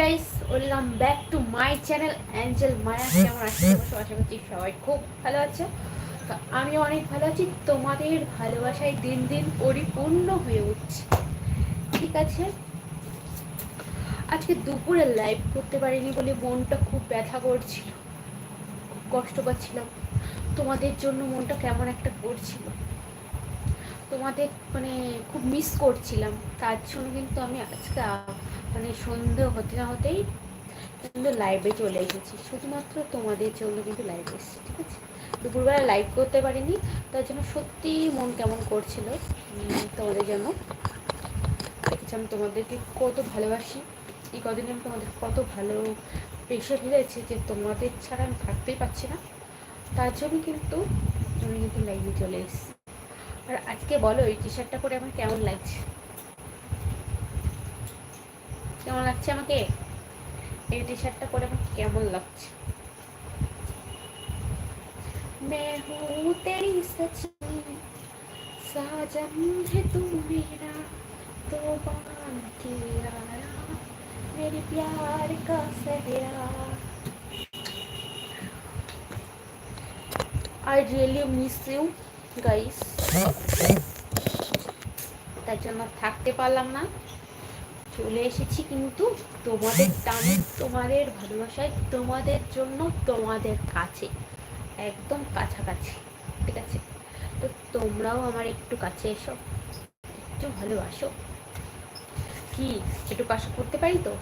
Guys welcome back to my channel Angel Maya কেমন আছে? আশা করছি সবাই খুব ভালো আছে। আমি অনেক ভালো আছি। তোমাদের ভালোবাসায় দিন দিন পরিপূর্ণ হয়ে উঠছে। ঠিক আছে? আজকে দুপুরে লাইভ করতে পারিনি বলে মনটা খুব ব্যথা করছিল। খুব কষ্ট পাচ্ছিলাম। তোমাদের জন্য মনটা কেমন একটা করছিল। তোমাদের মানে খুব মিস করছিলাম। তার জন্য কিন্তু আমি আজকে মানে সন্ধে হতে না হতেই কিন্তু লাইভে চলে এসেছি। শুধুমাত্র তোমাদের জন্য কিন্তু লাইভে এসেছি, ঠিক আছে? দুপুরবেলা লাইভ করতে পারিনি, তার জন্য সত্যি মন কেমন করছিল তোমাদের জন্য। দেখেছি আমি তোমাদেরকে কত ভালোবাসি, এই কদিন আমি তোমাদের কত ভালো পেশে ফেলেছি যে তোমাদের ছাড়া আমি থাকতেই পারছি না। তার জন্য কিন্তু আমি কিন্তু লাইভে চলে এসেছি। আর আজকে বলো, এই টি শার্টটা পরে আমার কেমন লাগছে? কেমন লাগছে আমাকে এই টি শার্টটা পরে আমার কেমন লাগছে मैं हूँ तेरी सजनी साजन है तू मेरा तो बांध के आया मेरे प्यार का सहरा I really miss you guys তার জন্য থাকতে পারলাম না চলে এসেছি কিন্তু তোমাদের টানে, তোমাদের ভালোবাসায়, তোমাদের জন্য, তোমাদের কাছে, একদম কাছাকাছি, ঠিক আছে? তো তোমরাও আমার একটু কাছে এসো, একটু ভালোবাসো। কি, একটু কাছে করতে পারি তো?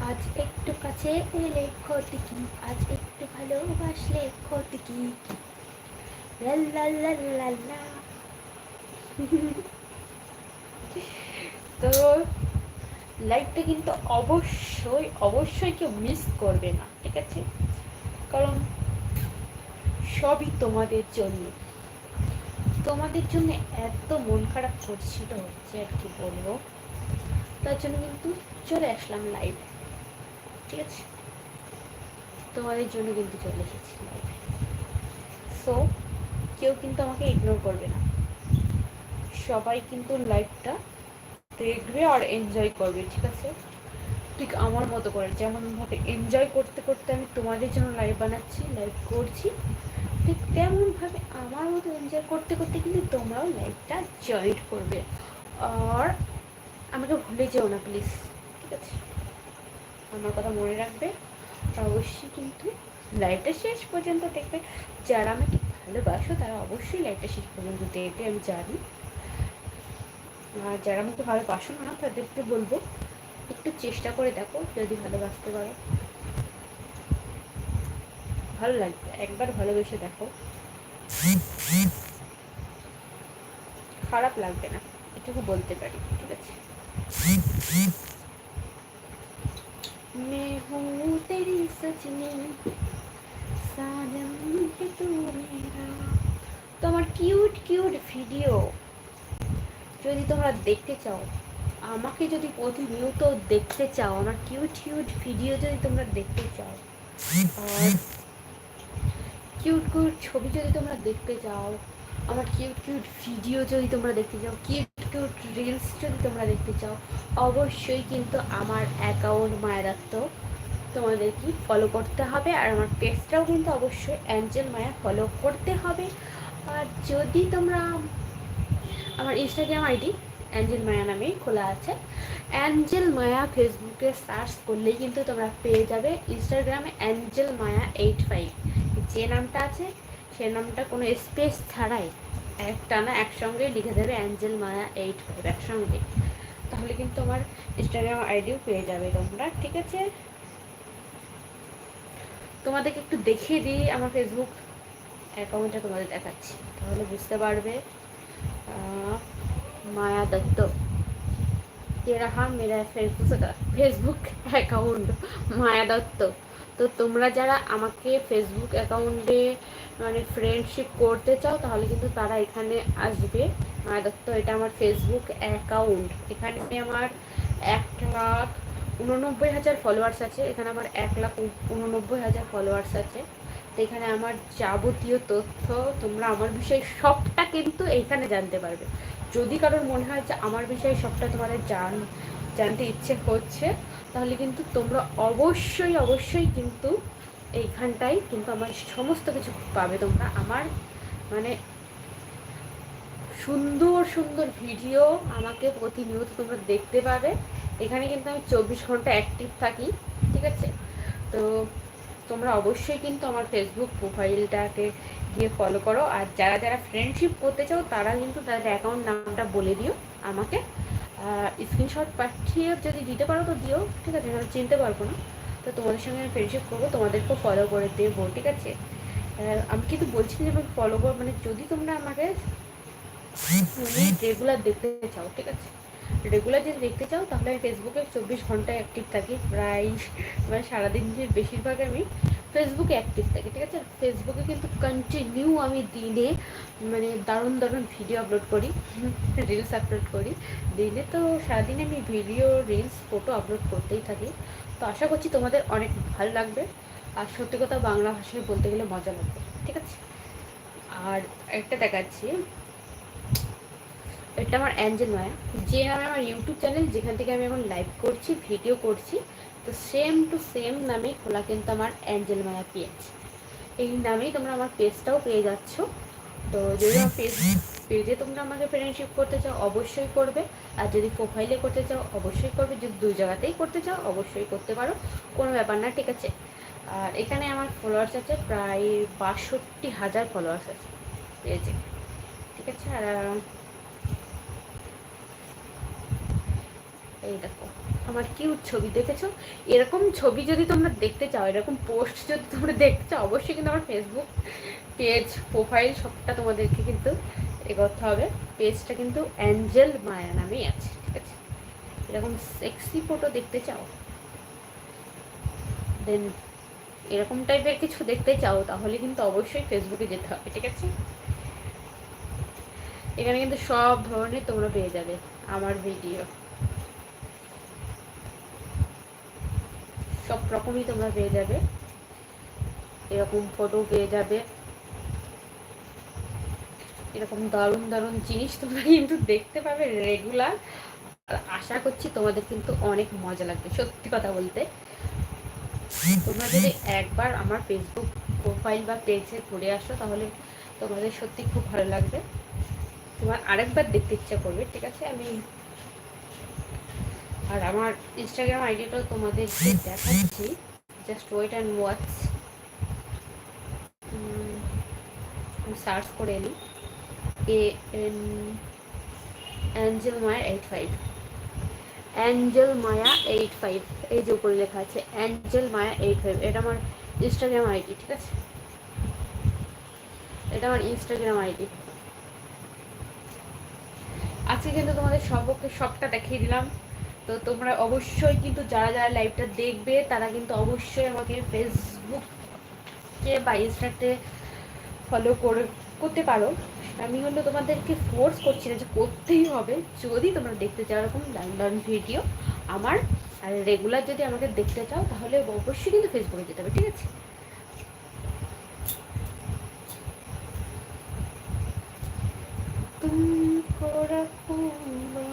আজ একটু কাছে এলে ক্ষতি কি? আজ একটু ভালোবাসলে ক্ষতি কি। তো লাইফটা কিন্তু অবশ্যই অবশ্যই কেউ মিস করবে না, ঠিক আছে? কারণ সবই তোমাদের জন্য। তোমাদের জন্য এত মন খারাপ করছিল হচ্ছে আর কি বলব? তার জন্য কিন্তু চলে আসলাম লাইভ ঠিক আছে? তোমাদের জন্য কিন্তু চলে এসেছি লাইভ সো কেউ কিন্তু আমাকে ইগনোর করবে না। সবাই কিন্তু লাইভটা দেখবে আর এনজয় করবে, ঠিক আছে? ঠিক আমার মতো করে, যেমন ভাবে এনজয় করতে করতে আমি তোমাদের জন্য লাইভ বানাচ্ছি লাইভ করছি। ঠিক তেমনভাবে আমার মতো এনজয় করতে করতে কিন্তু তোমরাও লাইভটা জয়েন করবে। আর আমাকে ভুলে যেও না প্লিজ ঠিক আছে? আমার কথা মনে রাখবে। অবশ্যই কিন্তু লাইভটা শেষ পর্যন্ত দেখবে। যারা আমাকে ভালোবাসো তারা অবশ্যই লাইভটা শেষ পর্যন্ত দেখবে, আমি জানি। যারা আমাকে ভালোবাসো না তাদেরকে বলবো একটু চেষ্টা করে দেখো যদি ভালোবাসতে পারো ভালো লাগবে একবার ভালোবেসে দেখো খারাপ লাগবে না এটুকু বলতে পারি ঠিক আছে मैं हूँ तेरी सजनी साजन है तू मेरा তো আমার কিউট কিউট ভিডিও যদি তোমরা দেখতে চাও, আমাকে যদি প্রতিনিয়ত দেখতে চাও, আমার কিউট কিউট ভিডিও যদি তোমরা দেখতে চাও, আর কিউট কিউট ছবি যদি তোমরা দেখতে চাও, আমার কিউট কিউট ভিডিও যদি তোমরা দেখতে চাও কিউট কিউট রিলস যদি তোমরা দেখতে চাও, অবশ্যই কিন্তু আমার অ্যাকাউন্ট মায়া দত্ত তোমাদের কি ফলো করতে হবে। আর আমার পেজটাও কিন্তু অবশ্যই অ্যাঞ্জেল মায়া ফলো করতে হবে। আর যদি তোমরা আমার ইনস্টাগ্রাম আইডি অ্যাঞ্জেল মায়া নামেই খোলা আছে। অ্যাঞ্জেল মায়া ফেসবুকে সার্চ করলেই কিন্তু তোমরা পেয়ে যাবে ইনস্টাগ্রামে অ্যাঞ্জেল মায়া এইট ফাইভ যে নামটা আছে, সে নামটা কোনো স্পেস ছাড়াই একটা না একসঙ্গে লিখে দেবে অ্যাঞ্জেল মায়া এইট ফাইভ একসঙ্গে। তাহলে কিন্তু আমার ইনস্টাগ্রাম আইডিও পেয়ে যাবে তোমরা, ঠিক আছে? তোমাদেরকে একটু দেখিয়ে দিই আমার ফেসবুক অ্যাকাউন্টটা তোমাদের দেখাচ্ছি, তাহলে বুঝতে পারবে। মায়া দত্ত ये रहा मेरा Facebook Facebook account Maya Dutta তো তোমরা যারা আমাকে ফেসবুক অ্যাকাউন্টে মানে ফ্রেন্ডশিপ করতে চাও তাহলে কিন্তু তারা এখানে আসবে মায়া দত্ত এটা আমার ফেসবুক অ্যাকাউন্ট এখানে আমার এক লাখ উননব্বই হাজার ফলোয়ার্স আছে এখানে আমার এক লাখ উ- উননব্বই হাজার ফলোয়ার্স আছে তো এখানে আমার যাবতীয় তথ্য, তোমরা আমার বিষয়ে সবটা কিন্তু এইখানে জানতে পারবে। যদি কারোর মনে হয় যে আমার বিষয়ে সবটা তোমাদের জান, জানতে ইচ্ছে করছে, তাহলে কিন্তু তোমরা অবশ্যই অবশ্যই কিন্তু এইখানটাই কিন্তু আমার সমস্ত কিছু পাবে। তোমরা আমার মানে সুন্দর সুন্দর ভিডিও আমাকে প্রতিনিয়ত তোমরা দেখতে পাবে। এখানে কিন্তু আমি চব্বিশ ঘণ্টা অ্যাক্টিভ থাকি, ঠিক আছে? তো তোমরা অবশ্যই কিন্তু আমার ফেসবুক প্রোফাইলটাকে গিয়ে ফলো করো। আর যারা যারা ফ্রেন্ডশিপ করতে চাও, তারা কিন্তু তাদের অ্যাকাউন্ট নামটা বলে দিও আমাকে। স্ক্রিনশট পাঠিয়ে যদি দিতে পারো তো দিও, ঠিক আছে? আমি চিনতে পারব না। তো তোমাদের সঙ্গে আমি ফ্রেন্ডশিপ করব, তোমাদেরকেও ফলো করে দেবো, ঠিক আছে? আমি কিন্তু বলছি যে ফলো করব মানে যদি তোমরা আমাকে রেগুলার দেখতে চাও, ঠিক আছে? রেগুলার যদি দেখতে চাও, তাহলে আমি ফেসবুকে চব্বিশ ঘন্টায় অ্যাক্টিভ থাকি। প্রায় মানে সারাদিন যে বেশিরভাগ আমি ফেসবুকে অ্যাক্টিভ থাকি, ঠিক আছে? ফেসবুকে কিন্তু কন্টিনিউ আমি দিনে মানে দারুণ দারুণ ভিডিও আপলোড করি রিলস আপলোড করি। দিনে তো সারাদিনে আমি ভিডিও রিলস ফটো আপলোড করতেই থাকি। তো আশা করছি তোমাদের অনেক ভালো লাগবে। আর সত্যি কথা বাংলা ভাষায় বলতে গেলে মজা লাগবে, ঠিক আছে? আর একটা দেখাচ্ছি। এটা আমার অ্যাঞ্জেল মায়া যে নামে আমার ইউটিউব চ্যানেল যেখান থেকে আমি এখন লাইভ করছি ভিডিও করছি, তো সেম টু সেম নামে খোলা কিন্তু আমার অ্যাঞ্জেল মায়া পেজ এই নামেই তোমরা আমার পেজটাও পেয়ে যাচ্ছ। তো যদি আমার পেজ পেজে তোমরা আমাকে ফ্রেন্ডশিপ করতে চাও, অবশ্যই করবে। আর যদি প্রোফাইলে করতে চাও, অবশ্যই করবে। যদি দুই জায়গাতেই করতে চাও, অবশ্যই করতে পারো। কোনো ব্যাপার না, ঠিক আছে? আর এখানে আমার ফলোয়ার্স আছে, প্রায় বাষট্টি হাজার ফলোয়ার্স আছে। পেজে ঠিক আছে? আর এই দেখো, আমার কিউট ছবি, দেখেছ? এরকম ছবি যদি তোমরা দেখতে চাও, এরকম পোস্ট যদি তোমরা দেখতে চাও, অবশ্যই কিন্তু আমার ফেসবুক পেজ প্রোফাইল সবটা তোমাদেরকে কিন্তু এ করতে হবে। পেজটা কিন্তু অ্যাঞ্জেল মায়া নামেই আছে, ঠিক আছে? এরকম সেক্সি ফটো দেখতে চাও? দেন এরকম টাইপের কিছু দেখতে চাও, তাহলে কিন্তু অবশ্যই ফেসবুকে যেতে হবে, ঠিক আছে? এখানে কিন্তু সব ধরনের তোমরা পেয়ে যাবে আমার ভিডিও সব রকমই তোমরা পেয়ে যাবে। এরকম ফটো পেয়ে যাবে। এরকম দারুণ দারুণ জিনিস তোমরা কিন্তু দেখতে পাবে রেগুলার আশা করছি তোমাদের কিন্তু অনেক মজা লাগবে, সত্যি কথা বলতে। তোমরা যদি একবার আমার ফেসবুক প্রোফাইল বা পেজে ঘুরে আসো, তাহলে তোমাদের সত্যি খুব ভালো লাগবে। তোমার আরেকবার দেখতে ইচ্ছা করবে, ঠিক আছে? আমি আর আমার ইনস্টাগ্রাম আইডিটাও তোমাদের দেখাচ্ছি। Just wait and watch search করে নিই। A N Angel Maya eight five Angel Maya eight five এই যে উপরে লেখা আছে অ্যাঞ্জেল মায়া এইট ফাইভ এটা আমার ইনস্টাগ্রাম আইডি ঠিক আছে? এটা আমার ইনস্টাগ্রাম আইডি আজকে কিন্তু তোমাদের সবকে সবটা দেখিয়ে দিলাম। তো তোমরা অবশ্যই কিন্তু যারা যারা লাইভটা দেখবে তারা কিন্তু অবশ্যই আমাকে ফেসবুকে বা ইনস্টাতে ফলো করে করতে পারো আমি হলো তোমাদেরকে ফোর্স করছি না যে করতেই হবে যদি তোমরা দেখতে চাও এরকম লাইন ভিডিও আমার আর রেগুলার যদি আমাকে দেখতে চাও তাহলে অবশ্যই কিন্তু ফেসবুকে যেতে হবে ঠিক আছে तुमको रखूंगा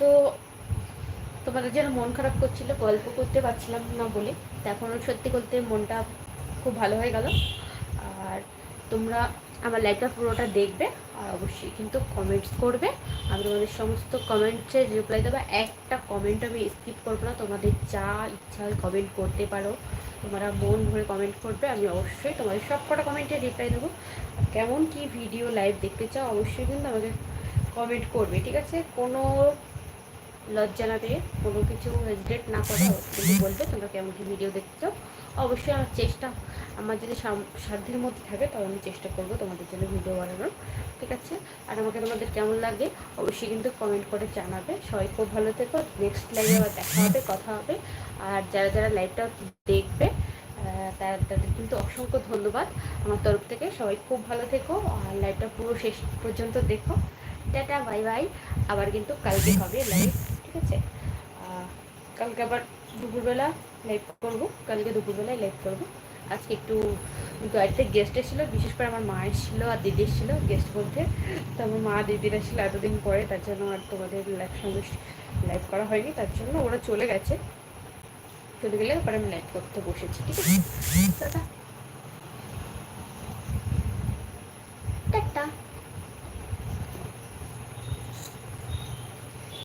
তো তোমাদের যেন মন খারাপ করছিল, গল্প করতে পারছিলাম না বলে এখন সত্যি করতে মনটা খুব ভালো হয়ে গেল। আর তোমরা আমার লাইভটা পুরোটা দেখবে। অবশ্যই কিন্তু কমেন্টস করবে। আমি তোমাদের সমস্ত কমেন্টসের রিপ্লাই দেবো। একটা কমেন্ট আমি স্কিপ করব না। তোমাদের যা ইচ্ছা হয় কমেন্ট করতে পারো। তোমরা মন ভরে কমেন্ট করবে। আমি অবশ্যই তোমাদের সব কটা কমেন্টে রিপ্লাই দেবো। কেমন কি ভিডিও লাইভ দেখতে চাও, অবশ্যই কিন্তু আমাকে কমেন্ট করবে, ঠিক আছে? কোনো লজ্জা না পেয়ে কোনো কিছু হেজিটেট না করে কিন্তু বলবে তোমরা কেমন কি ভিডিও দেখছ, অবশ্যই আমার চেষ্টা, আমার যদি সাধ্যের মধ্যে থাকে তবে আমি চেষ্টা করব তোমাদের জন্য ভিডিও বানানোর, ঠিক আছে? আর আমাকে তোমাদের কেমন লাগে, অবশ্যই কিন্তু কমেন্ট করে জানাবে। সবাই খুব ভালো থেকো নেক্সট লাইভে আবার দেখা হবে, কথা হবে। আর যারা যারা লাইভটা দেখবে তাদের কিন্তু অসংখ্য ধন্যবাদ। আমার তরফ থেকে সবাই খুব ভালো থেকো আর লাইভটা পুরো শেষ পর্যন্ত দেখো। টাটা বাই বাই আবার কিন্তু কালকে হবে লাইভ ঠিক আছে কালকে আবার দুপুরবেলা লাইভ করব। কালকে দুপুরবেলায় লাইভ করব। আজকে একটু গাড়িতে গেস্ট এসেছিল, বিশেষ করে আমার মা এসেছিল আর দিদি এসেছিল গেস্ট বলতে। তো আমার মা, দিদিরা ছিল এতদিন পরে, তার জন্য আর তোমাদের লাইভ সঙ্গে লাইভ করা হয়নি, তার জন্য ওরা চলে গেছে। চলে গেলে এবার আমি লাইভ করতে বসেছি, ঠিক আছে?